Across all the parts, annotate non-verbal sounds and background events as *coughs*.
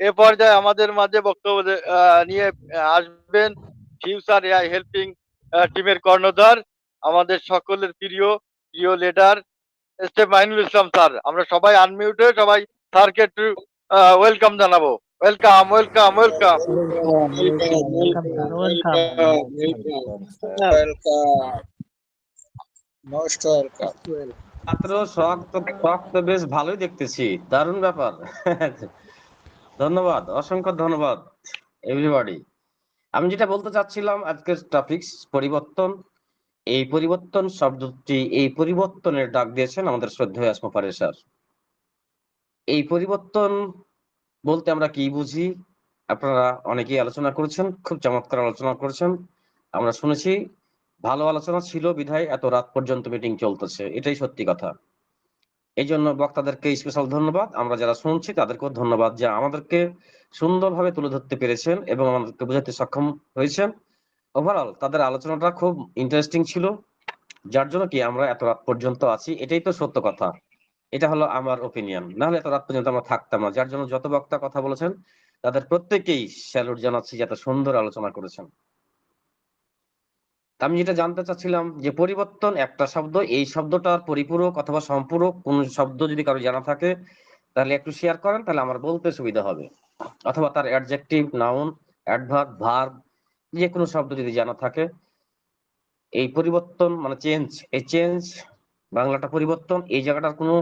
এ পর্যায়ে আমাদের মাঝে বক্তব্য নিয়ে আসবেন ফিউচার এআই হেল্পিং টিমের কর্ণধার, আমাদের সকলের প্রিয় প্রিয় leader S Mainul Islam sir. আমরা সবাই আনমিউট হয়ে সবাই স্যারকে একটু ওয়েলকাম জানাব। ওয়েলকাম ওয়েলকাম ওয়েলকাম শখ তো বেশ ভালোই দেখতেছি। দারুণ ব্যাপার। ধন্যবাদ, অসংখ্য ধন্যবাদ এভরিবডি আমি যেটা বলতে চাচ্ছিলাম, আজকের টপিকস পরিবর্তন। এই পরিবর্তন শব্দটি, এই পরিবর্তনের ডাক দিয়েছেন আমাদের শ্রদ্ধেয় আসমা পারে স্যার। এই পরিবর্তন বলতে আমরা কি বুঝি? আপনারা অনেকেই আলোচনা করেছেন, খুব চমৎকার আলোচনা করেছেন। আমরা শুনেছি, ভালো আলোচনা ছিল বিধায় এত রাত পর্যন্ত মিটিং চলতেছে, এটাই সত্যি কথা। এই জন্য বক্তাদেরকে স্পেশাল ধন্যবাদ। আমরা যারা শুনছি, তাদেরকেও ধন্যবাদ যে আমাদেরকে সুন্দরভাবে তুলে ধরতে পেরেছেন এবং আমাদেরকে বোঝাতে সক্ষম হয়েছেন। ওভারঅল তাদের আলোচনাটা খুব ইন্টারেস্টিং ছিল, যার জন্য কি আমরা এত রাত পর্যন্ত আছি, এটাই তো সত্য কথা। এটা হলো আমার ওপিনিয়ন নাহলে এত রাত পর্যন্ত আমরা থাকতাম না, যার জন্য যত বক্তা কথা বলেছেন, তাদের প্রত্যেকেই স্যালুট জানাচ্ছি যে এত সুন্দর আলোচনা করেছেন। আমি যেটা জানতে চাচ্ছিলাম যে পরিবর্তন একটা শব্দ, এই শব্দটার পরিপূরক অথবা সম্পূরক কোন শব্দ যদি কারও জানা থাকে, তাহলে একটু শেয়ার করেন, তাহলে আমার বলতে সুবিধা হবে। অথবা তার অ্যাডজেক্টিভ নাউন অ্যাডভার্ব ভার্ব যে কোনো শব্দ যদি জানা থাকে। এই পরিবর্তন মানে চেঞ্জ এই চেঞ্জ বাংলাটা পরিবর্তন, এই জায়গাটার কোনো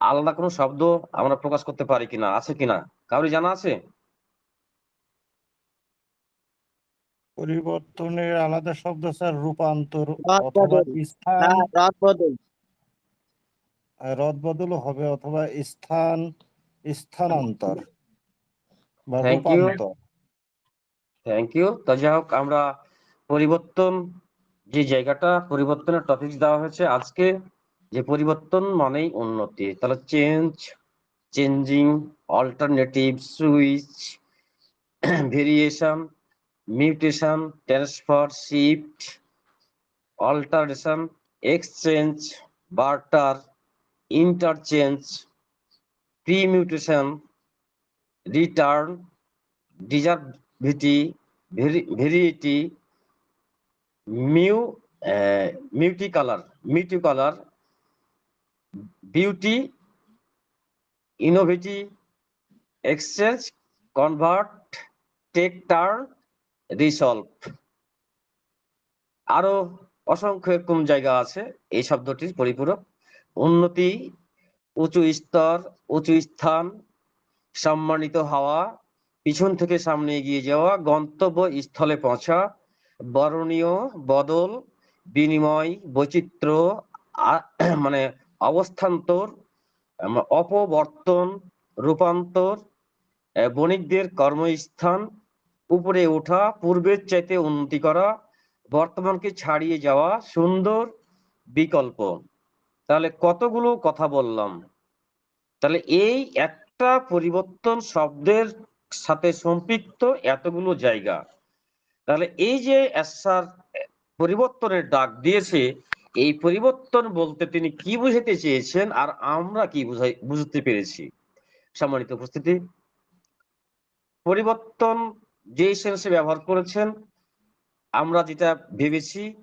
আলাদা কোনো শব্দ আমরা প্রকাশ করতে পারি কিনা, আছে কিনা? কারোর জানা আছে? পরিবর্তনের আলাদা শব্দ স্যার রূপান্তর অথবা বদল। স্থান। হ্যাঁ, হবে অথবা স্থান স্থানান্তর বা. রূপান্তর। থ্যাংক ইউ তো যাই হোক আমরা পরিবর্তন যে জায়গাটা পরিবর্তনের টপিক দেওয়া হয়েছে আজকে যে পরিবর্তন মানেই উন্নতি। তাহলে change changing alternative switch variation mutation, transfer, shift, alteration, exchange, barter, interchange, permutation, return, diversity variety, mu মিউটি colour মিউটি colour beauty innovate exchange, convert, take turn resolve আরও অসংখ্য এরকম জায়গা আছে, এই শব্দটির পরিপূরক। উন্নতি, উঁচু স্তর, উঁচু স্থান, সম্মানিত হওয়া, পিছন থেকে সামনে এগিয়ে যাওয়া, গন্তব্য স্থলে পৌঁছা, বরণীয় বদল, বিনিময়, বৈচিত্র্য মানে অবস্থান্তর অপবর্তন, রূপান্তর বণিকদের কর্মস্থান উপরে ওঠা পূর্বের চাইতে উন্নতি করা, বর্তমানকে ছাড়িয়ে যাওয়া, সুন্দর বিকল্প। তাহলে কতগুলো কথা বললাম? তাহলে এই একটা পরিবর্তন শব্দের সাথে সম্পৃক্ত এতগুলো জায়গা। তাহলে এই যে এসার পরিবর্তনের ডাক দিয়েছে, এই পরিবর্তন বলতে তিনি কি বুঝাতে চেয়েছেন আর আমরা কি বুঝাই, বুঝতে পেরেছি? সম্মানিত উপস্থিতি। পরিবর্তন যে সেন্সে ব্যবহার করেছেন, আমরা যেটা ভেবেছি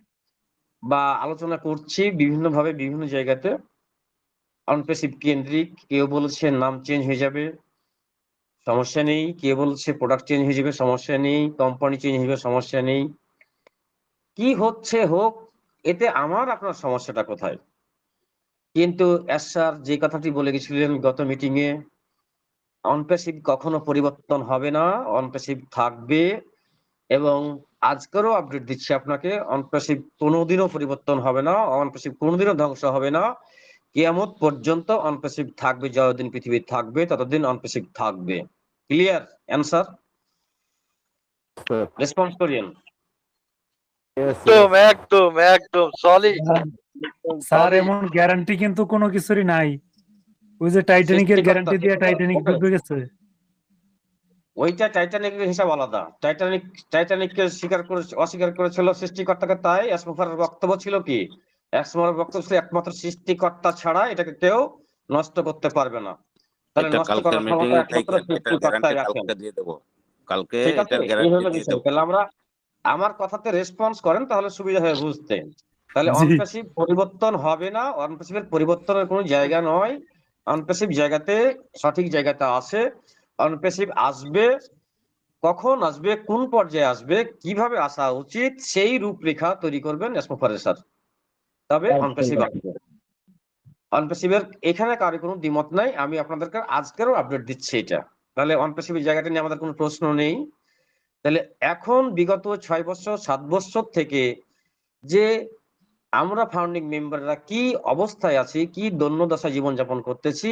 বা আলোচনা করছি বিভিন্নভাবে বিভিন্ন জায়গাতে অনপেসিভ কেন্দ্রিক, কেউ বলেছে নাম চেঞ্জ হয়ে যাবে, সমস্যা নেই। কে বলছে প্রোডাক্ট চেঞ্জ হয়ে যাবে, সমস্যা নেই। কোম্পানি চেঞ্জ হয়ে যাবে, সমস্যা নেই। কি হচ্ছে হোক, এতে আমার আপনার সমস্যাটা কোথায়? কিন্তু স্যার যে কথাটি বলে গেছিলেন গত মিটিং অনপেসিভ কখনো পরিবর্তন হবে না অনপেসিভ থাকবে এবং আজকেরও আপডেট দিচ্ছি আপনাকে অনপেসিভ কোনোদিনও পরিবর্তন হবে না অনপেসিভ কোনোদিনও ধ্বংস হবে না। কিয়ামত পর্যন্ত অনপেসিভ থাকবে যতদিন পৃথিবী থাকবে ততদিন অনপেসিভ থাকবে। ক্লিয়ার অ্যান্সার রেসপন্স করিয়েন। একদম একদম একদম সলিড স্যার এমন গ্যারান্টি কিন্তু কোনো কিছুরই নাই। ওই যে টাইটানিকের গ্যারান্টি দিয়ে টাইটানিক ডুবে গেছে। ওইটা টাইটানিকের হিসাব আলাদা। টাইটানিক টাইটানিককে স্বীকার করে অস্বীকার করেছিল সৃষ্টিকর্তাকে তাই অ্যাসমোফারের বক্তব্য ছিল কি? অ্যাসমোফারের বক্তব্য ছিল একমাত্র সৃষ্টিকর্তা ছাড়া এটাকে কেউ নষ্ট করতে পারবে না। তাহলে নষ্ট করার ক্ষমতা একমাত্র সৃষ্টিকর্তাই রাখেন। কালকে দিয়ে দেবো। কালকে ঠিক আছে এটার গ্যারান্টি দিয়ে দেবো। তাহলে আমরা আমার কথাতে রেসপন্স করেন তাহলে সুবিধা হয় বুঝতে। তাহলে। অনপ্যাসিভ পরিবর্তন হবে না অনপ্যাসিভের পরিবর্তনের কোনো জায়গা নয়। অনপ্যাসিভ জায়গাতে সঠিক জায়গাতে আছে অনপ্যাসিভ আসবে কখন আসবে কোন পর্যায়ে আসবে কীভাবে আসা উচিত সেই রূপরেখা তৈরি করবেন স্যার। তবে একদম, অনপ্যাসিভ আসবে। এখানে কারও কোনো দ্বিমত নাই আমি আপনাদেরকে আজকেরও আপডেট দিচ্ছি এটা। তাহলে অনপ্যাসিভের জায়গাটা নিয়ে আমাদের কোনো প্রশ্ন নেই। তাহলে এখন বিগত ছয় বছর সাত বছর থেকে যে আমরা ফাউন্ডিং মেম্বাররা কি অবস্থায় আছি, কি দৈন্যদশা জীবনযাপন করতেছি,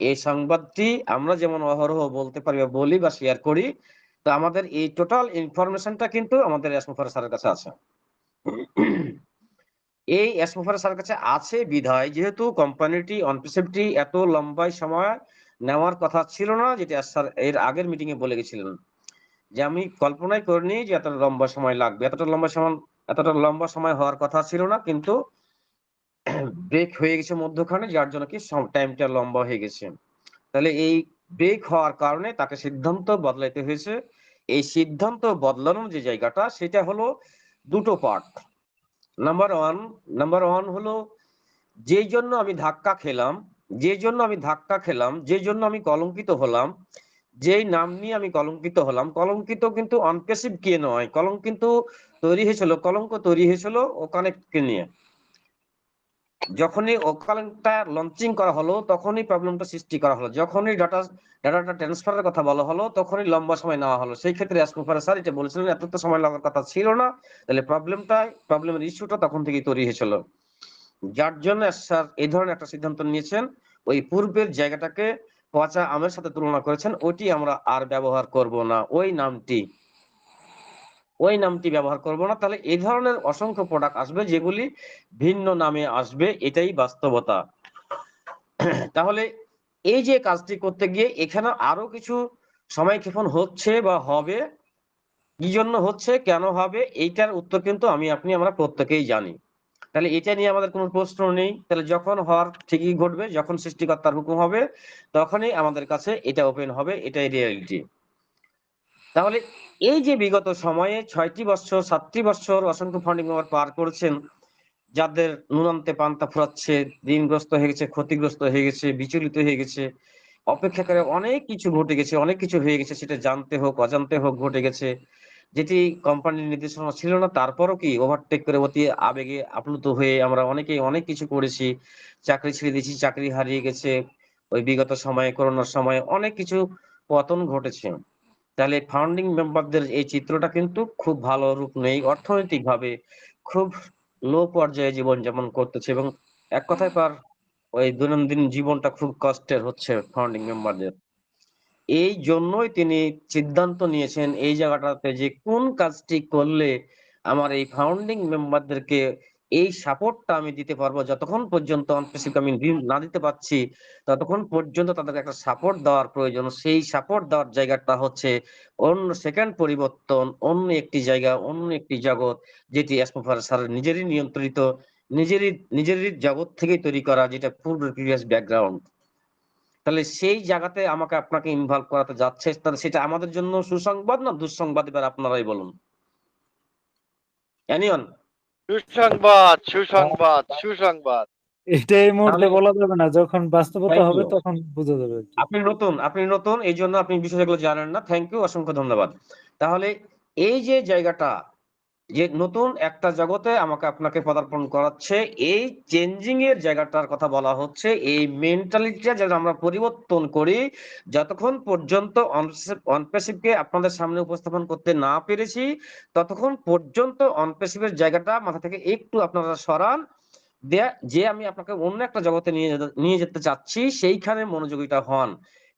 এই সংবাদটি আমরা যেমন অহরহ বলতে পারি বা বলি বা শেয়ার করি, তো আমাদের এই টোটাল ইনফরমেশনটা কিন্তু আমাদের এসমোফার স্যারের কাছে আছে। এই এসমোফার স্যারের কাছে আছে বিধায়, যেহেতু কোম্পানিটি অনপ্রিসেপ্টটি এত লম্বাই সময় নেওয়ার কথা ছিল না, যেটা স্যার এর আগের মিটিংয়ে বলে গেছিলেন। যে আমি কল্পনাই করিনি যে এত লম্বা সময় লাগবে, এতটা লম্বা সময় এতটা লম্বা সময় হওয়ার কথা ছিল না, কিন্তু ব্রেক হয়ে গেছে মধ্যখানে, যার জন্য কি টাইমটা লম্বা হয়ে গেছে। তাহলে এই ব্রেক হওয়ার কারণে তাকে সিদ্ধান্ত বদলাইতে হয়েছে। এই সিদ্ধান্ত বদলানোর যে জায়গাটা, সেটা হলো দুটো part number one number one হলো, যেই জন্য আমি ধাক্কা খেলাম যে জন্য আমি ধাক্কা খেলাম যে জন্য আমি কলঙ্কিত হলাম, যেই নাম নিয়ে আমি কলঙ্কিত হলাম, কলঙ্কিত কিন্তু অনপেসিভ কে নয় কলঙ্ক কিন্তু তৈরি হয়েছিল, কলঙ্ক তৈরি হয়েছিল ওখানে কে নিয়ে। যখনই ওকালেন্টটা লঞ্চিং করা হলো, তখনই প্রবলেমটা সৃষ্টি করা হলো। যখনই ডাটা ডাটাটা ট্রান্সফারের কথা বলা হলো, তখনই লম্বা সময় নেওয়া হলো। সেই ক্ষেত্রে অ্যাসমোফার স্যার এটা বলেছিলেন, এত তো সময় লাগার কথা ছিল না। তাহলে প্রবলেমটা প্রবলেমের ইস্যুটা তখন থেকেই তৈরি হয়েছিল। যার জন্য স্যার এই ধরনের একটা সিদ্ধান্ত নিয়েছেন। ওই পূর্বের জায়গাটাকে পচা আমের সাথে তুলনা করেছেন। ওটি আমরা আর ব্যবহার করব না। ওই নামটি ওই নামটি ব্যবহার করব না। তাহলে এই ধরনের অসংখ্য প্রোডাক্ট আসবে যেগুলি ভিন্ন নামে আসবে, এটাই বাস্তবতা। তাহলে এই যে কাজটি করতে গিয়ে এখানে আরও কিছু সময় ক্ষেপণ হচ্ছে বা হবে, কি জন্য হচ্ছে, কেন হবে, এইটার উত্তর কিন্তু আমি, আপনি, আমরা প্রত্যেকেই জানি। তাহলে এটা নিয়ে আমাদের কোনো প্রশ্ন নেই। তাহলে যখন হওয়ার ঠিকই ঘটবে, যখন সৃষ্টিকর্তার হুকুম হবে, তখনই আমাদের কাছে এটা ওপেন হবে, এটাই রিয়ালিটি তাহলে এই যে বিগত সময়ে ছয়টি বছর, সাতটি বছর অসংখ্য ফান্ডিং মেম্বার পার করেছেন, যাদের নুনান্তে পান্তা ফুরাচ্ছে, ঋণগ্রস্ত হয়ে গেছে, ক্ষতিগ্রস্ত হয়ে গেছে, বিচলিত হয়ে গেছে অপেক্ষা করে অনেক কিছু ঘটে গেছে, অনেক কিছু হয়ে গেছে, সেটা জানতে হোক, অজান্তে হোক ঘটে গেছে। যেটি কোম্পানির নির্দেশনা ছিল না, তারপরও কি ওভারটেক করে অতি আবেগে আপ্লুত হয়ে আমরা অনেকেই অনেক কিছু করেছি, চাকরি ছেড়ে দিয়েছি, চাকরি হারিয়ে গেছে, ওই বিগত সময়ে, করোনার সময়ে অনেক কিছু পতন ঘটেছে। তাহলে ফাউন্ডিং মেম্বারদের এই চিত্রটা কিন্তু খুব ভালো রূপ নেই। অর্থনৈতিক ভাবে খুব লো পর্যায়ে জীবনযাপন করতেছে এবং এক কথায় তার ওই দৈনন্দিন জীবনটা খুব কষ্টের হচ্ছে ফাউন্ডিং মেম্বারদের এই জন্যই তিনি সিদ্ধান্ত নিয়েছেন এই জায়গাটাতে যে কোন কাজটি করলে আমার এই ফাউন্ডিং মেম্বারদেরকে এই সাপোর্টটা আমি দিতে পারব যতক্ষণ পর্যন্ত আমি ঋণ না দিতে পারছি, ততক্ষণ পর্যন্ত তাদেরকে একটা সাপোর্ট দেওয়ার প্রয়োজন। সেই সাপোর্ট দেওয়ার জায়গাটা হচ্ছে অন্য সেকেন্ড পরিবর্তন, অন্য একটি জায়গা, অন্য একটি জগৎ যেটি স্যার নিজেরই নিয়ন্ত্রিত, নিজেরই নিজেরই জগৎ থেকেই তৈরি করা যেটা পূর্ব প্রিভিয়াস ব্যাকগ্রাউন্ড তাহলে সেই জায়গাতে আমাকে আপনাকে ইনভলভ করাতে যাচ্ছে, তাহলে সেটা আমাদের জন্য সুসংবাদ না দুঃসংবাদ? এবার আপনারাই বলুন। এনিয়ন সুসংবাদ সুসংবাদ সুসংবাদ। এটা এই মুহূর্তে বলা যাবে না যখন বাস্তবতা হবে তখন বোঝা যাবে আপনি নতুন আপনি নতুন এই জন্য আপনি বিষয়গুলো জানেন না। থ্যাংক ইউ অসংখ্য ধন্যবাদ। তাহলে এই যে জায়গাটা যে নতুন একটা জগতে আমাকে আপনাকে পদার্পণ করাচ্ছে, এই চেঞ্জিং এর জায়গাটার কথা বলা হচ্ছে, এই মেন্টালিটিটা যেন আমরা পরিবর্তন করি, যতক্ষণ পর্যন্ত অনপেসিভকে আপনাদের সামনে উপস্থাপন করতে না পেরেছি, ততক্ষণ পর্যন্ত অনপেসিভের জায়গাটা মাথা থেকে একটু আপনারা সরান যে আমি আপনাকে অন্য একটা জগতে নিয়ে নিয়ে যেতে চাচ্ছি, সেইখানে মনোযোগীটা হন।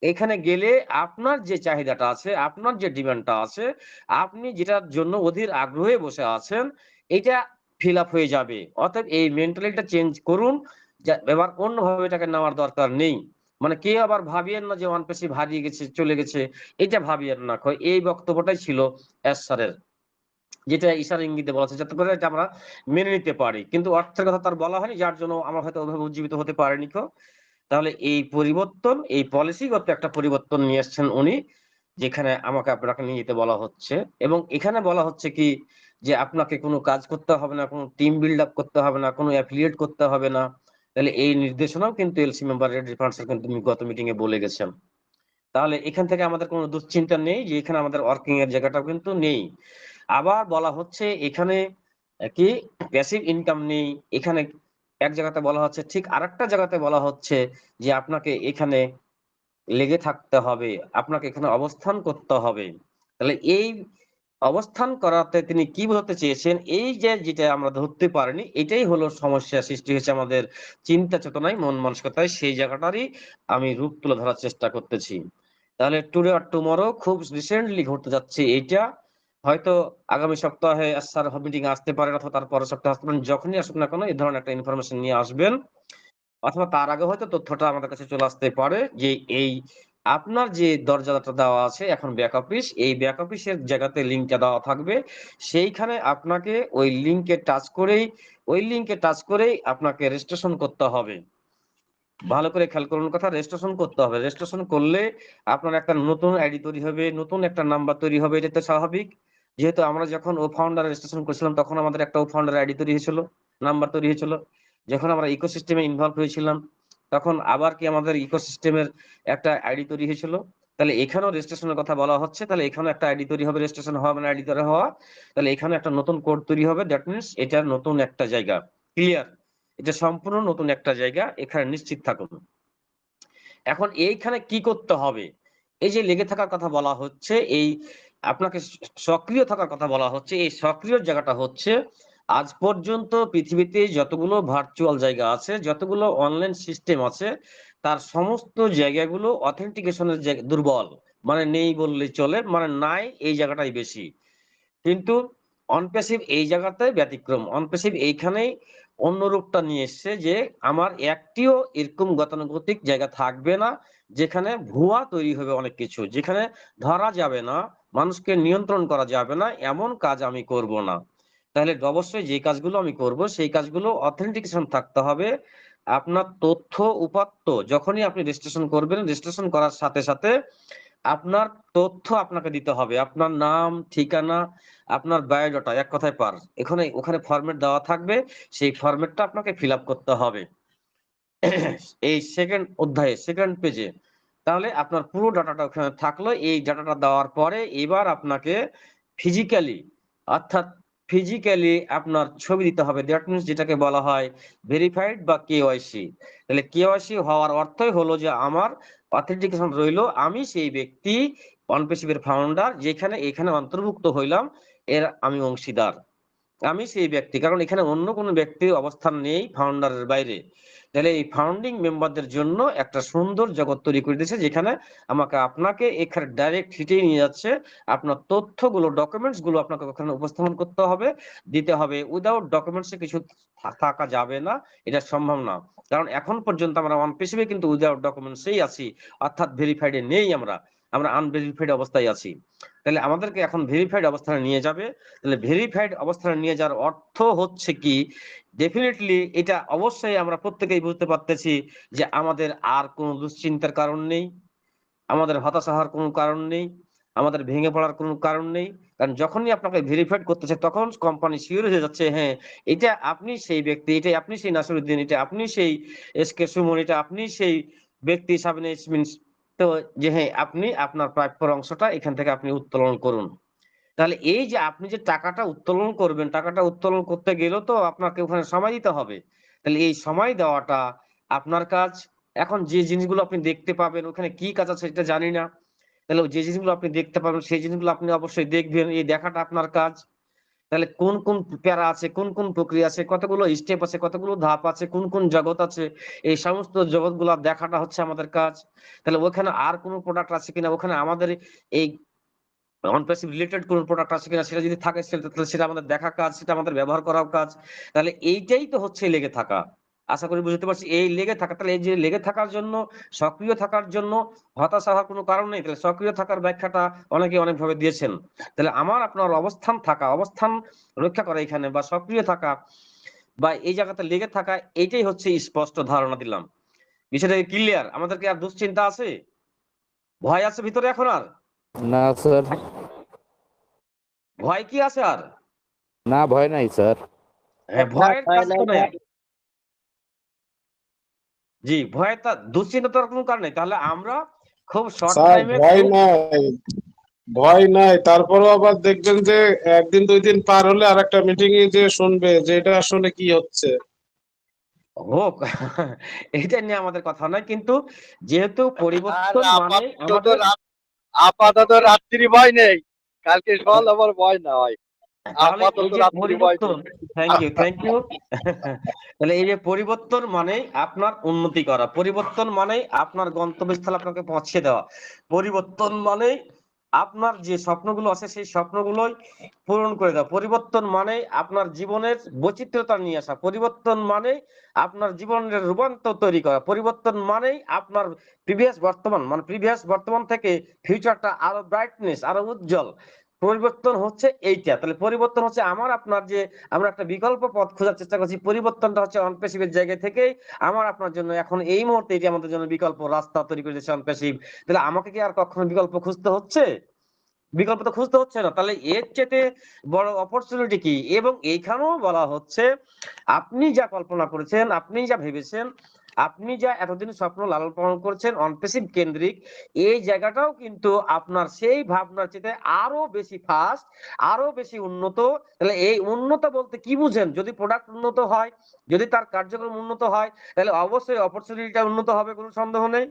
এখানে গেলে আপনার যে চাহিদাটা আছে, আপনার যে ডিমান্ডটা আছে, আপনি যেটার জন্য অধীর আগ্রহে বসে আছেন, এটা ফিল আপ হয়ে যাবে। অতএব এই মেন্টালিটিটা চেঞ্জ করুন এবার অন্যভাবে এটাকে নেওয়ার দরকার নেই। মানে কে আবার ভাবিয়েন না যে ওয়ান পেসি হারিয়ে গেছে, চলে গেছে, এটা ভাবিয়েন না। এই বক্তব্যটাই ছিল এস স্যারের, যেটা ইশারা ইঙ্গিতে বলা হচ্ছে যাতে করে এটা আমরা মেনে নিতে পারি। কিন্তু অর্থের কথা তার বলা হয়নি, যার জন্য আমরা হয়তো ওইভাবে উজ্জীবিত হতে পারিনি কো তাহলে এই পরিবর্তন, এই পলিসিগত একটা পরিবর্তন নিয়ে এসছেন উনি, যেখানে আমাকে আপনাকে নিয়ে যেতে বলা হচ্ছে। এবং এখানে বলা হচ্ছে কি, যে আপনাকে কোনো কাজ করতে হবে না, কোনো টিম বিল্ড আপ করতে হবে না, কোনো অ্যাফিলিয়েট করতে হবে না। তাহলে এই নির্দেশনাও কিন্তু এলসি মেম্বারের ডিফারেন্সের কিন্তু গত মিটিং এ বলে গেছেন। তাহলে এখান থেকে আমাদের কোনো দুশ্চিন্তা নেই, যে এখানে আমাদের ওয়ার্কিং এর জায়গাটাও কিন্তু নেই। আবার বলা হচ্ছে এখানে কি প্যাসিভ ইনকাম নেই, এখানে এক জায়গাতে বলা হচ্ছে, ঠিক আরেকটা জায়গাতে বলা হচ্ছে যে আপনাকে এখানে লেগে থাকতে হবে, আপনাকে এখানে অবস্থান করতে হবে। তাহলে এই অবস্থান করাতে তিনি কি বলতে চেয়েছেন? এই যে যেটা আমরা ধরতে পারিনি, এটাই হলো সমস্যা সৃষ্টি হয়েছে আমাদের চিন্তা চেতনায়, মন মানসিকতায়। সেই জায়গাটারই আমি রূপ তুলে ধরার চেষ্টা করতেছি। তাহলে টুডে আর টুমরো খুব রিসেন্টলি ঘটতে যাচ্ছে এইটা। হয়তো আগামী সপ্তাহে স্যার মিটিং আসতে পারে অথবা তার পরের সপ্তাহে আসতে পারেন, যখনই আসুক না কেন এই ধরনের একটা ইনফরমেশন নিয়ে আসবেন। অথবা তার আগে হয়তো তথ্যটা আমাদের কাছে চলে আসতে পারে যে এই আপনার যে দরজাটা দেওয়া আছে এখন ব্যাক অফিস এই ব্যাক অফিসের জায়গাতে লিঙ্কটা দেওয়া থাকবে। সেইখানে আপনাকে ওই লিঙ্কে টাচ করেই, ওই লিঙ্কে টাচ করেই আপনাকে রেজিস্ট্রেশন করতে হবে। ভালো করে খেয়াল করুন কথা রেজিস্ট্রেশন করতে হবে। রেজিস্ট্রেশন করলে আপনার একটা নতুন আইডি তৈরি হবে, নতুন একটা নাম্বার তৈরি হবে এটা তো স্বাভাবিক। যেহেতু আমরা যখন ও ফাউন্ডার রেজিস্ট্রেশন করেছিলাম, তখন আমাদের একটা ও ফাউন্ডার আইডি তৈরি হয়েছিল নাম্বার তৈরি হয়েছিল। যখন আমরা ইকোসিস্টেমে ইনভলভ হয়েছিলাম, তখন আবার কি আমাদের ইকোসিস্টেমের একটা আইডি তৈরি হয়েছিল। তাহলে এখানেও রেজিস্ট্রেশনের কথা বলা হচ্ছে, তাহলে এখানেও একটা আইডি তৈরি হবে রেজিস্ট্রেশন হওয়া মানে আইডি তৈরি হওয়া। তাহলে এখানে একটা নতুন কোড তৈরি হবে দ্যাট মিনস এটা নতুন একটা জায়গা। ক্লিয়ার এটা সম্পূর্ণ নতুন একটা জায়গা, এখানে নিশ্চিত থাকুন। এখন এইখানে কি করতে হবে? এই যে লেগে থাকার কথা বলা হচ্ছে, এই আপনাকে সক্রিয় থাকার কথা বলা হচ্ছে। এই সক্রিয় জায়গাটা হচ্ছে, আজ পর্যন্ত পৃথিবীতে যতগুলো ভার্চুয়াল জায়গা আছে, যতগুলো অনলাইন সিস্টেম আছে, তার সমস্ত জায়গাগুলো অথেন্টিকেশনের দুর্বল। মানে নেই বললে চলে মানে নাই এই জায়গাটাই বেশি। কিন্তু অনপেসিভ এই জায়গাতে ব্যতিক্রম। অনপেসিভ এইখানেই অন্য রূপটা নিয়ে এসছে যে, আমার একটিও এরকম গতানুগতিক জায়গা থাকবে না যেখানে ভুয়া তৈরি হবে অনেক কিছু, যেখানে ধরা যাবে না, মানুষকে নিয়ন্ত্রণ করা যাবে না, এমন কাজ আমি করব না। তাহলে অবশ্যই যে কাজগুলো আমি করব, সেই কাজগুলো অথেন্টিকেশন থাকতে হবে। আপনার তথ্য উপাত্ত যখনই আপনি রেজিস্ট্রেশন করবেন রেজিস্ট্রেশন করার সাথে সাথে আপনার তথ্য আপনাকে দিতে হবে। আপনার নাম, ঠিকানা, আপনার বায়োডাটা এক কথায় পার। এখানে, ওখানে ফরম্যাট দেওয়া থাকবে, সেই ফরম্যাটটা আপনাকে ফিল করতে হবে। এই সেকেন্ড অধ্যায়ে সেকেন্ড পেজে তাহলে আপনার পুরো ডাটাটা ওখানে থাকল। এই ডাটাটা দেওয়ার পরে এবার আপনাকে ফিজিক্যালি অর্থাৎ ফিজিক্যালি আপনার ছবি দিতে হবে। দ্যাট মিনস যেটাকে বলা হয় ভেরিফাইড বা কেওয়াইসি তাহলে কেওয়াইসি হওয়ার অর্থই হলো যে আমার অথেন্টিকেশন রইল, আমি সেই ব্যক্তি অনপেসিভের ফাউন্ডার যেখানে এখানে অন্তর্ভুক্ত হইলাম, এর আমি অংশীদার। আমি সেই ব্যক্তি, কারণ এখানে অন্য কোনো ব্যক্তির অবস্থান নেই ফাউন্ডারের বাইরে। তাহলে এই ফাউন্ডিং মেম্বারদের জন্য একটা সুন্দর জগৎ তৈরি করে দিয়েছে, যেখানে আমাকে আপনাকে এখানে ডাইরেক্ট হিটেই নিয়ে যাচ্ছে। আপনার তথ্যগুলো ডকুমেন্টসগুলো আপনাকে ওখানে উপস্থাপন করতে হবে। দিতে হবে। উইদাউট ডকুমেন্টসে কিছু থাকা যাবে না। এটা সম্ভব না। কারণ এখন পর্যন্ত আমরা ওয়ান পিসিবি কিন্তু উইদাউট ডকুমেন্টসেই আছি। অর্থাৎ ভেরিফাইডে নেই আমরা। আমরা আনভেরিফাইড অবস্থায় আছি। তাহলে আমাদেরকে এখন ভেরিফাইড অবস্থানে নিয়ে যাবে। তাহলে ভেরিফাইড অবস্থানে নিয়ে যাওয়ার অর্থ হচ্ছে কি ডেফিনেটলি এটা অবশ্যই আমরা প্রত্যেকেই বুঝতে পারতেছি যে আমাদের আর কোনো দুশ্চিন্তার কারণ নেই, আমাদের হতাশা হওয়ার কোনো কারণ নেই, আমাদের ভেঙে পড়ার কোনো কারণ নেই। কারণ যখনই আপনাকে ভেরিফাইড করতেছে তখন কোম্পানি শিওর হয়ে যাচ্ছে হ্যাঁ এটা আপনি সেই ব্যক্তি, এটা আপনি সেই নাসরুদ্দিন, এটা আপনি সেই এস কে সুমন, এটা আপনি সেই ব্যক্তি, সাবিনা তো যে হ্যাঁ আপনি আপনার প্রাপ্যর অংশটা এখান থেকে আপনি উত্তোলন করুন। তাহলে এই যে আপনি যে টাকাটা উত্তোলন করবেন, টাকাটা উত্তোলন করতে গেলেও তো আপনাকে ওখানে সময় দিতে হবে। তাহলে এই সময় দেওয়াটা আপনার কাজ। এখন যে জিনিসগুলো আপনি দেখতে পাবেন, ওখানে কি কাজ আছে সেটা জানি না। তাহলে যে জিনিসগুলো আপনি দেখতে পাবেন, সেই জিনিসগুলো আপনি অবশ্যই দেখবেন। এই দেখাটা আপনার কাজ। তাহলে কোন কোন প্যারা আছে, কোন কোন প্রক্রিয়া আছে, কতগুলো স্টেপ আছে, কতগুলো ধাপ আছে, কোন কোন জগৎ আছে, এই সমস্ত জগৎগুলো দেখাটা হচ্ছে আমাদের কাজ। তাহলে ওখানে আর কোনো প্রোডাক্ট আছে কিনা, ওখানে আমাদের এই অনপ্রেসিভ রিলেটেড কোন প্রোডাক্ট আছে কিনা, সেটা যদি থাকে সেটা আমাদের দেখা কাজ, সেটা আমাদের ব্যবহার করাও কাজ। তাহলে এইটাই তো হচ্ছে লেগে থাকা। আশা করি বুঝতে পারছি। এই লেগে থাকা তাহলে এই যে লেগে থাকার জন্য সক্রিয় থাকার জন্য হতাশা হওয়ার কোনো কারণ নেই। তাহলে সক্রিয় থাকার ব্যাখ্যাটা অনেকে অনেক ভাবে দিয়েছেন। তাহলে আমার আপনার অবস্থান থাকা অবস্থান রক্ষা করা এখানে বা সক্রিয় থাকা বা এই জায়গাতে লেগে থাকা এইটাই হচ্ছে স্পষ্ট ধারণা দিলাম। বিষয়টা ক্লিয়ার আমাদের কি আর দুশ্চিন্তা আছে? ভয় আছে ভিতরে এখন আর? না স্যার। ভয় কি আছে আর? না ভয় নাই স্যার। হ্যাঁ, ভয়ের কাজ নাই। জি ভয় তা দুশ্চিন্তার কোনো কারণ নেই। তাহলে আমরা খুব শর্ট স্যার টাইমে ভয় নাই। ভয় নাই। তারপরেও আবার দেখবেন যে একদিন দুই দিন পার হলে আর একটা মিটিং এ যে শুনবে যে এটা আসলে কি হচ্ছে। হোক এটা নিয়ে আমাদের কথা নয়। কিন্তু যেহেতু পরিবর্তন মানে আপাতত আমাদের আপাতত রাত্রি ভয় নেই। কালকে সকাল আবার ভয় না হয়। তাহলে পরিবর্তন এই যে মানে আপনার উন্নতি করা পরিবর্তন মানে আপনার গন্তব্যস্থলে আপনাকে পৌঁছে দেওয়া। পরিবর্তন মানে আপনার যে স্বপ্নগুলো আছে সেই স্বপ্নগুলোই পূরণ করে দেওয়া। পরিবর্তন মানে আপনার জীবনের বৈচিত্র্যতা নিয়ে আসা। পরিবর্তন মানে আপনার জীবনের রূপান্তর তৈরি করা। পরিবর্তন মানেই আপনার প্রিভিয়াস বর্তমান মানে প্রিভিয়াস বর্তমান থেকে ফিউচারটা আরও ব্রাইটনেস আরও উজ্জ্বল। পরিবর্তন হচ্ছে এইটা। তাহলে পরিবর্তন হচ্ছে আমার, আপনার যে আমরা একটা বিকল্প পথ খোঁজার চেষ্টা করছি, পরিবর্তনটা হচ্ছে অনপেসিভের জায়গা থেকেই আমার, আপনার জন্য এখন এই মুহূর্তে এটি আমাদের জন্য বিকল্প রাস্তা তৈরি করে দিচ্ছে অনপেসিভ তাহলে আমাকে কি আর কখনো বিকল্প খুঁজতে হচ্ছে? বিকল্প তো খুঁজতে হচ্ছে না। তাহলে এর চেতে বড় অপরচুনিটি কি? এবং এইখানেও বলা হচ্ছে, আপনি যা কল্পনা করেছেন, আপনি যা ভেবেছেন আপনি যা এতদিন স্বপ্ন লালন পালন করছেন অনপেসিভ কেন্দ্রিক, এই জায়গাটাও কিন্তু আপনার সেই ভাবনার চেতে আরও বেশি ফাস্ট আরও বেশি উন্নত। তাহলে এই উন্নত বলতে কি বুঝেন? যদি প্রোডাক্ট উন্নত হয়, যদি তার কার্যক্রম উন্নত হয়, তাহলে অবশ্যই অপরচুনিটিটা উন্নত হবে, কোনো সন্দেহ নেই।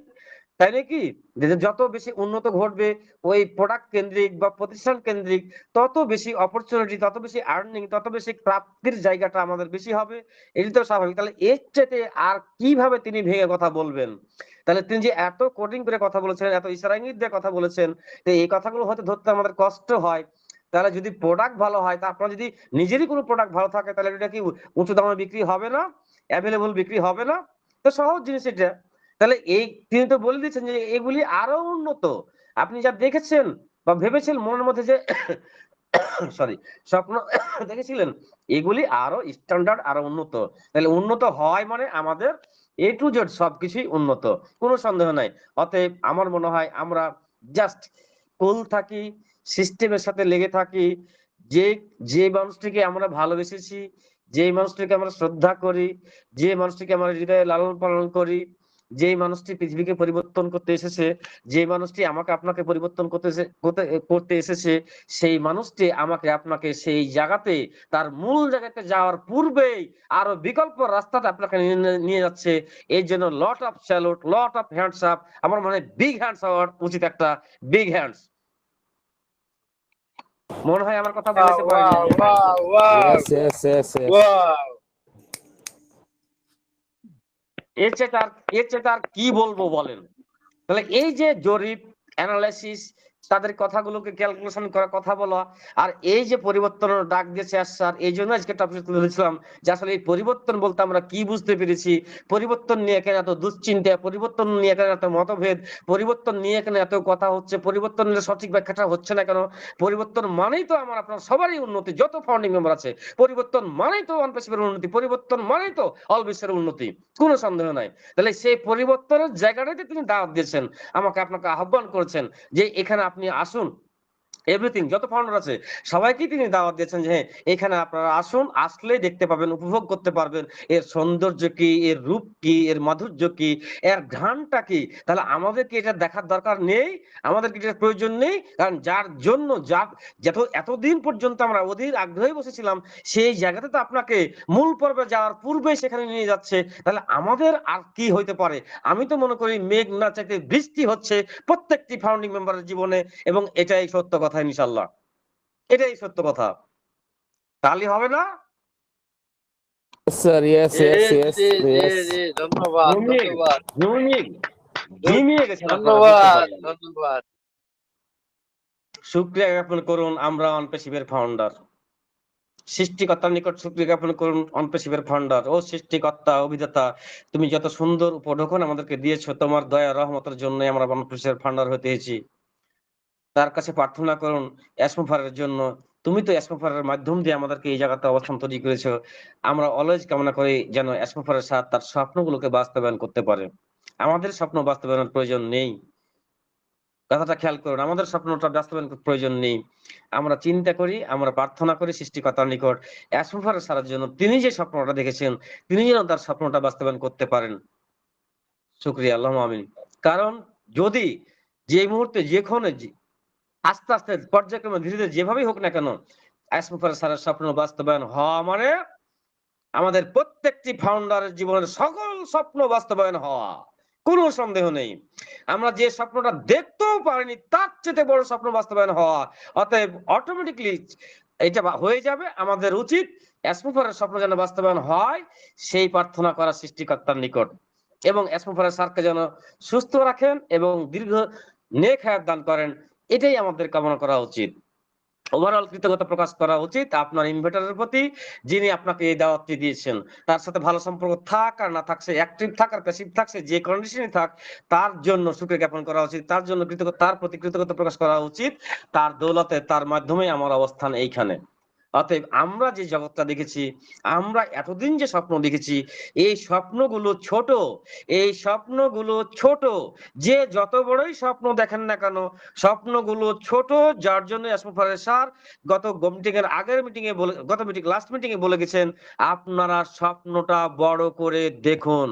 তাই নাকি যে যত বেশি উন্নত ঘটবে, ওই প্রোডাক্ট কেন্দ্রিক বা প্রতিষ্ঠান কেন্দ্রিক, তত বেশি অপরচুনিটি তত বেশি আর্নিং তত বেশি প্রাপ্তির জায়গাটা আমাদের বেশি হবে। এটি তো স্বাভাবিক। তাহলে এর চেতে আর কীভাবে তিনি ভেঙে কথা বলবেন? তাহলে তিনি যে এত কোডিং করে কথা বলেছেন, এত ইশারা ইঙ্গিত দিয়ে কথা বলেছেন এই কথাগুলো হয়তো ধরতে আমাদের কষ্ট হয়। তাহলে যদি প্রোডাক্ট ভালো হয়, তা আপনার যদি নিজেরই কোনো প্রোডাক্ট ভালো থাকে, তাহলে এটা কি উঁচু দামে বিক্রি হবে না? অ্যাভেলেবল বিক্রি হবে না? তো সহজ জিনিস এটা। তাহলে এই তিনি তো বলে দিচ্ছেন যে এগুলি আরও উন্নত। আপনি যা দেখেছেন বা ভেবেছেন মনের মধ্যে যে *coughs* সরি স্বপ্ন *coughs* দেখেছিলেন, এগুলি আরও স্ট্যান্ডার্ড আরও উন্নত। তাহলে উন্নত হয় মানে আমাদের এ টু জেড সবকিছুই উন্নত, কোনো সন্দেহ নাই। অতএব আমার মনে হয় আমরা জাস্ট কুল থাকি সিস্টেমের সাথে লেগে থাকি, যে যে মানুষটিকে আমরা ভালোবেসেছি, যে মানুষটিকে আমরা শ্রদ্ধা করি, যে মানুষটিকে আমরা হৃদয়ে লালন পালন করি যে মানুষটি পৃথিবীকে পরিবর্তন করতে এসেছে যে মানুষটি আমাকে আপনাকে পরিবর্তন করতে করতে করতে এসেছে সেই মানুষটি আমাকে আপনাকে সেই জায়গাতে তার মূল জায়গাতে যাওয়ার পূর্বেই আরও বিকল্প রাস্তাতে আপনাকে নিয়ে- নিয়ে যাচ্ছে। এই জন্য lot of salute lot of hands up আমার মনে হয় বিগ হ্যান্ডস হওয়ার উচিত একটা বিগ হ্যান্ডস মনে হয় আমার কথা বলেছে Wow, wow, wow, yes yes yes wow. এর চেয়ে তার এর কি বলব বলেন? তাহলে এই যে জরিপ অ্যানালাইসিস তাদের কথাগুলোকে ক্যালকুলেশন করা কথা বলা। আর এই যে পরিবর্তনের ডাক দিয়েছে স্যার এই জন্য আজকে টপিক তুলে ধরেছিলাম যে আসলে এই পরিবর্তন বলতে আমরা কি বুঝতে পেরেছি? পরিবর্তন নিয়ে কেন এত দুশ্চিন্তা, পরিবর্তন নিয়ে কেন এত মতভেদ, পরিবর্তন নিয়ে কেন এত কথা হচ্ছে, পরিবর্তনের সঠিক ব্যাখ্যাটা হচ্ছে না কেন? পরিবর্তন মানেই তো আমার আপনার সবারই উন্নতি, যত ফাউন্ডিং মেম্বার আছে, পরিবর্তন মানেই তো অনপেসিভের উন্নতি, পরিবর্তন মানেই তো অলবিসের উন্নতি, কোনো সন্দেহ নাই। তাহলে সেই পরিবর্তনের জায়গাটাতে তিনি দাওয়াত দিয়েছেন, আমাকে আপনাকে আহ্বান করেছেন যে এখানে আপনি আসুন এভরিথিং যত ফাউন্ডার আছে সবাইকে তিনি দাওয়াত দিয়েছেন যে হ্যাঁ এখানে আপনারা আসুন, আসলেই দেখতে পাবেন, উপভোগ করতে পারবেন। এর সৌন্দর্য কি, এর রূপ কি, এর মাধুর্য কি, এর ঘ্রাণটা কি? তাহলে আমাদেরকে এটা দেখার দরকার নেই আমাদের কি এটার প্রয়োজন নেই, কারণ যার জন্য যার যত, এতদিন পর্যন্ত আমরা অধীর আগ্রহে বসেছিলাম, সেই জায়গাতে তো আপনাকে মূল পর্বে যাওয়ার পূর্বে সেখানে নিয়ে যাচ্ছে। তাহলে আমাদের আর কি হইতে পারে? আমি তো মনে করি, মেঘ না চাইতে বৃষ্টি হচ্ছে প্রত্যেকটি ফাউন্ডিং মেম্বারের জীবনে এবং এটাই সত্য কথা। ইনশাল্লাহ এটাই সত্য কথা। তাহলে হবে না? স্যার ইয়েস ইয়েস ইয়েস ধন্যবাদ ধন্যবাদ। ধন্যবাদ ধন্যবাদ। শুক্রিয়া জ্ঞাপন করুন আমরা অনপেশিবের ফাউন্ডার সৃষ্টিকর্তার নিকট শুক্রিয়া জ্ঞাপন করুন অনপেশিবের ফাউন্ডার ও সৃষ্টিকর্তা অভিদাতা তুমি যত সুন্দর উপঢৌকন আমাদেরকে দিয়েছ তোমার দয়া রহমতের জন্য আমরা অনপেশিবের ফাউন্ডার হতে হয়েছি তার কাছে প্রার্থনা করুন অ্যাসমোফারের জন্য। তুমি তো অ্যাসমোফারের মাধ্যম দিয়ে আমাদেরকে এই জায়গাতে অবস্থান তৈরি করেছ। আমরা অলওয়েজ কামনা করি যেন অ্যাসমোফারের সাথে তার স্বপ্নগুলোকে বাস্তবায়ন করতে পারে। আমাদের স্বপ্ন বাস্তবায়নের প্রয়োজন নেই। কথাটা খেয়াল করুন, আমাদের স্বপ্নটা বাস্তবায়ন প্রয়োজন নেই। আমরা চিন্তা করি, আমরা প্রার্থনা করি সৃষ্টিকর্তার নিকট। অ্যাসফার সারার জন্য তিনি যে স্বপ্নটা দেখেছেন, তিনি যেন তার স্বপ্নটা বাস্তবায়ন করতে পারেন। শুক্রিয়া আল্লাহ আমিন। কারণ যদি যে মুহূর্তে যেখানে আস্তে আস্তে পর্যায়ক্রমে ধীরে ধীরে যেভাবেই হোক না কেন অ্যাসফার সারার স্বপ্ন বাস্তবায়ন হওয়া মানে আমাদের প্রত্যেকটি ফাউন্ডারের জীবনের সকল স্বপ্ন বাস্তবায়ন হওয়া। কোনো সন্দেহ নেই। আমরা যে স্বপ্নটা দেখতেও পারিনি, তার চেয়ে বড় স্বপ্ন বাস্তবায়ন হওয়া। অতএব অটোমেটিকলি এটা হয়ে যাবে। আমাদের উচিত অ্যাসমোফারের স্বপ্ন যেন বাস্তবায়ন হয়, সেই প্রার্থনা করা সৃষ্টিকর্তার নিকট। এবং অ্যাসমোফারের স্যারকে যেন সুস্থ রাখেন এবং দীর্ঘ নেক হায়াত দান করেন। এটাই আমাদের কামনা করা উচিত। ওভারঅল কৃতজ্ঞতা প্রকাশ করা উচিত আপনার ইনভার্টারের প্রতি, যিনি আপনাকে এই দাওয়াতটি দিয়েছেন। তার সাথে ভালো সম্পর্ক থাক আর না থাকছে অ্যাক্টিভ থাক আর প্যাসিভ থাকছে যে কন্ডিশনে থাক, তার জন্য সুখে জ্ঞাপন করা উচিত। তার জন্য কৃতজ্ঞ, তার প্রতি কৃতজ্ঞতা প্রকাশ করা উচিত। তার দৌলতে, তার মাধ্যমে আমার অবস্থান এইখানে। অতএব আমরা যে জগৎটা দেখেছি, আমরা এতদিন যে স্বপ্ন দেখেছি, এই স্বপ্নগুলো ছোট, এই স্বপ্নগুলো ছোট। যে যত বড়ই স্বপ্ন দেখেন না কেন, স্বপ্নগুলো ছোট, যার জন্য অ্যাসমোফারের স্যার গত মিটিং এর আগের মিটিং এ বলে, গত মিটিং লাস্ট মিটিং এ বলে গেছেন, আপনারা স্বপ্নটা বড় করে দেখুন,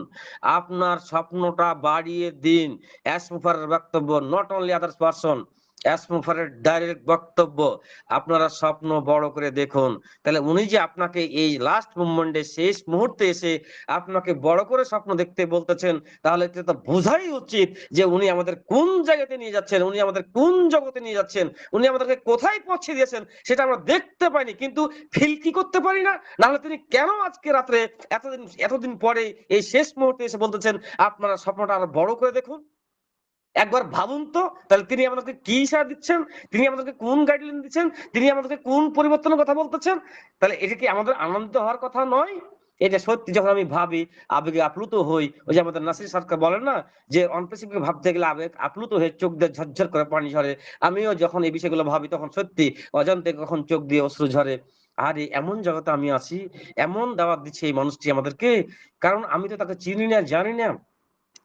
আপনার স্বপ্নটা বাড়িয়ে দিন। অ্যাসমোফারের বক্তব্য নট অনলি আদার্স পারসন অ্যাসমোফারের ডাইরেক্ট বক্তব্য, আপনারা স্বপ্ন বড় করে দেখুন। তাহলে উনি যে আপনাকে এই লাস্ট মুভমেন্টে শেষ মুহূর্তে এসে আপনাকে বড় করে স্বপ্ন দেখতে বলতেছেন, তাহলে তো বোঝাই উচিত যে উনি আমাদের কোন জায়গাতে নিয়ে যাচ্ছেন, উনি আমাদের কোন জগতে নিয়ে যাচ্ছেন, উনি আমাদেরকে কোথায় পৌঁছে দিয়েছেন, সেটা আমরা দেখতে পাইনি, কিন্তু ফিল কি করতে পারি না? নাহলে তিনি কেন আজকে রাত্রে এতদিন এতদিন পরে এই শেষ মুহূর্তে এসে বলতেছেন, আপনারা স্বপ্নটা আরও বড় করে দেখুন। একবার ভাবুন তো, তাহলে তিনি আমাদেরকে কি ইশারা দিচ্ছেন? তিনি আমাদেরকে কোন গাইডলাইন দিচ্ছেন? তিনি আমাদেরকে কোন পরিবর্তনের কথা বলতেছেন? তাহলে এটা কি আমাদের আনন্দ হওয়ার কথা নয়? এটা সত্যি যখন আমি ভাবি, আবেগে আপ্লুত হই, ওই যে আমাদের নাসির সরকার বলেন না, যে অনপেসিফিক ভাবতে গেলে আবেগ আপ্লুত হয়ে চোখ দিয়ে ঝরঝর করে পানি ঝরে। আমিও যখন এই বিষয়গুলো ভাবি, তখন সত্যি অজান্তে কখন চোখ দিয়ে অশ্রু ঝরে। আরে, এমন জগতে আমি আছি, এমন দাওয়াত দিচ্ছে এই মানুষটি আমাদেরকে। কারণ আমি তো তাকে চিনি না, জানি না।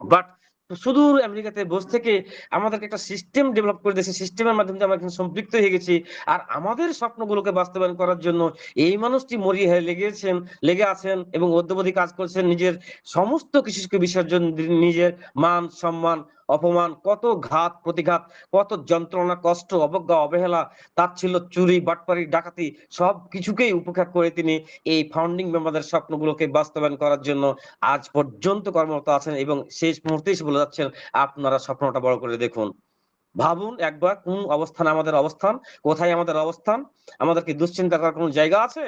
বাট সুদূর আমেরিকাতে বসে থেকে আমাদেরকে একটা সিস্টেম ডেভেলপ করে দিয়েছে। সিস্টেমের মাধ্যমে আমরা এখানে সম্পৃক্ত হয়ে গেছি। আর আমাদের স্বপ্নগুলোকে বাস্তবায়ন করার জন্য এই মানুষটি মরিয়ে হয়ে লেগেছেন, লেগে আছেন এবং অদ্যবধি কাজ করছেন নিজের সমস্ত কিছুকে বিসর্জন নিজের মান, সম্মান অপমান, কত ঘাত প্রতিঘাত, কত যন্ত্রণা, কষ্ট, অবজ্ঞা, অবহেলা, তার ছিল চুরি, বাটপারি, ডাকাতি, সব কিছুকেই উপেক্ষা করে তিনি এই ফাউন্ডিং মেম্বারদের স্বপ্নগুলোকে বাস্তবায়ন করার জন্য আজ পর্যন্ত কর্মরত আছেন এবং শেষ মুহূর্তে এসে বলে যাচ্ছেন, আপনারা স্বপ্নটা বড় করে দেখুন। ভাবুন একবার কোন অবস্থান আমাদের অবস্থান, কোথায় আমাদের অবস্থান, আমাদের কি দুশ্চিন্তা করার কোনো জায়গা আছে?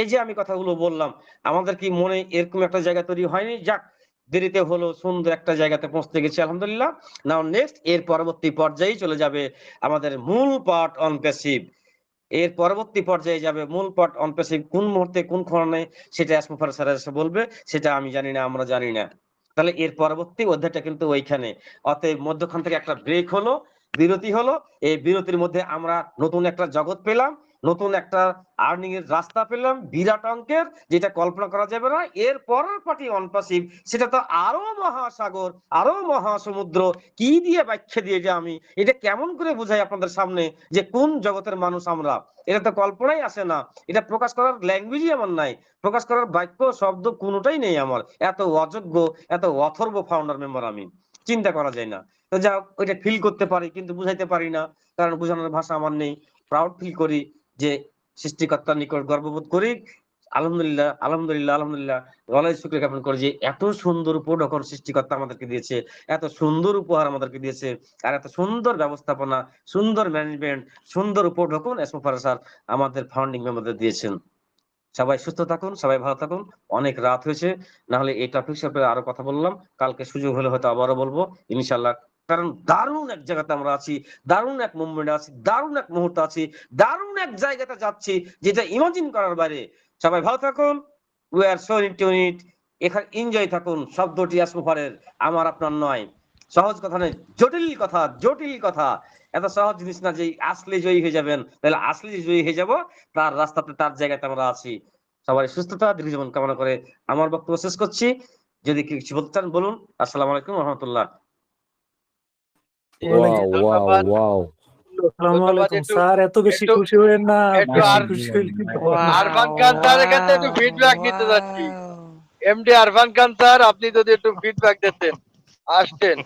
এই যে আমি কথাগুলো বললাম, আমাদের কি মনে এরকম একটা জায়গা তৈরি হয়নি? যাক দেরিতে হলো, সুন্দর একটা জায়গাতে পৌঁছতে গেছি, আলহামদুলিল্লাহ। নাও নেক্সট এর পরবর্তী পর্যায়ে চলে যাবে আমাদের মূল পার্ট অন প্যাসিভ এর পরবর্তী পর্যায়ে যাবে মূল পার্ট অন প্যাসিভ কোন মুহূর্তে, কোন ক্ষণে, সেটা অ্যাসমোফার স্যার এসে বলবে, সেটা আমি জানি না, আমরা জানি না। তাহলে এর পরবর্তী অধ্যায়টা কিন্তু ওইখানে। অতএব মধ্যখান থেকে একটা ব্রেক হলো, বিরতি হলো, এই বিরতির মধ্যে আমরা নতুন একটা জগৎ পেলাম নতুন একটা আর্নিং এর রাস্তা পেলাম, বিরাট অঙ্কের, যেটা কল্পনা করা যাবে না। এর পরের পার্টি অনপাসিভ সেটা তো আরও মহাসাগর, আরও মহাসমুদ্র, কি দিয়ে ব্যাখ্যা দিয়ে যে আমি? এটা কেমন করে বোঝাই আপনাদের সামনে যে কোন জগতের মানুষ আমরা? এটা তো কল্পনাই আসে না। এটা প্রকাশ করার ল্যাঙ্গুয়েজই আমার নাই। প্রকাশ করার বাক্য, শব্দ কোনোটাই নেই আমার। এত অযোগ্য, এত অথর্ব ফাউন্ডার মেম্বার আমি। চিন্তা করা যায় না। তো যা ওইটা ফিল করতে পারি, কিন্তু বুঝাইতে পারি না। কারণ বোঝানোর ভাষা আমার নেই। প্রাউড ফিল করি। যে সৃষ্টিকর্তার নিকট গর্ববোধ করি, আলহামদুলিল্লাহ আলহামদুলিল্লাহ আলহামদুলিল্লাহ গলায় শুক্রিয়া জ্ঞাপন করে যে এত সুন্দর উপঢকন সৃষ্টিকর্তা আমাদেরকে দিয়েছে, এত সুন্দর উপহার আমাদেরকে দিয়েছে, আর এত সুন্দর ব্যবস্থাপনা, সুন্দর ম্যানেজমেন্ট সুন্দর উপঢকন এসমোফার স্যার আমাদের ফাউন্ডিং মেম্বারদের দিয়েছেন। সবাই সুস্থ থাকুন, সবাই ভালো থাকুন, অনেক রাত হয়েছে না হলে এই টপিক সম্পর্কে আরও কথা বললাম, কালকে সুযোগ হলে হয়তো আবারও বলব ইনশাল্লাহ কারণ দারুণ এক জায়গাতে আমরা আছি, দারুণ এক মুভমেন্ট আছি, দারুণ এক মুহূর্ত আছি, দারুণ এক জায়গাতে যাচ্ছি যেটা ইমাজিন করার বাইরে। সবাই ভালো থাকুন উই আর সো ইউনিট এখানে এনজয় থাকুন, শব্দটি আসমুফারের আমার আপনার নয়। সহজ কথা নয়, জটিল কথা জটিল কথা। এত সহজ জিনিস না যে আসলে জয়ী হয়ে যাবেন, তাহলে আসলে জয়ী হয়ে যাব, তার রাস্তাতে, তার জায়গাতে আমরা আছি। সবাই সুস্থতা দীর্ঘ জীবন কামনা করে আমার বক্তব্য শেষ করছি। যদি কিছু বলতে চান, বলুন। আসসালামু আলাইকুম রহমতুল্লাহ ওয়াও ওয়াও ধন্যবাদ। ওয়াও আসসালামু ধন্যবাদ, আলাইকুম একটু- স্যার এত বেশি খুশি না। আরফান খান স্যারের কাছে একটু ফিডব্যাক নিতে যাচ্ছি। এমডি আরফান খান স্যার আপনি যদি একটু ফিডব্যাক দিতেন আসতেন।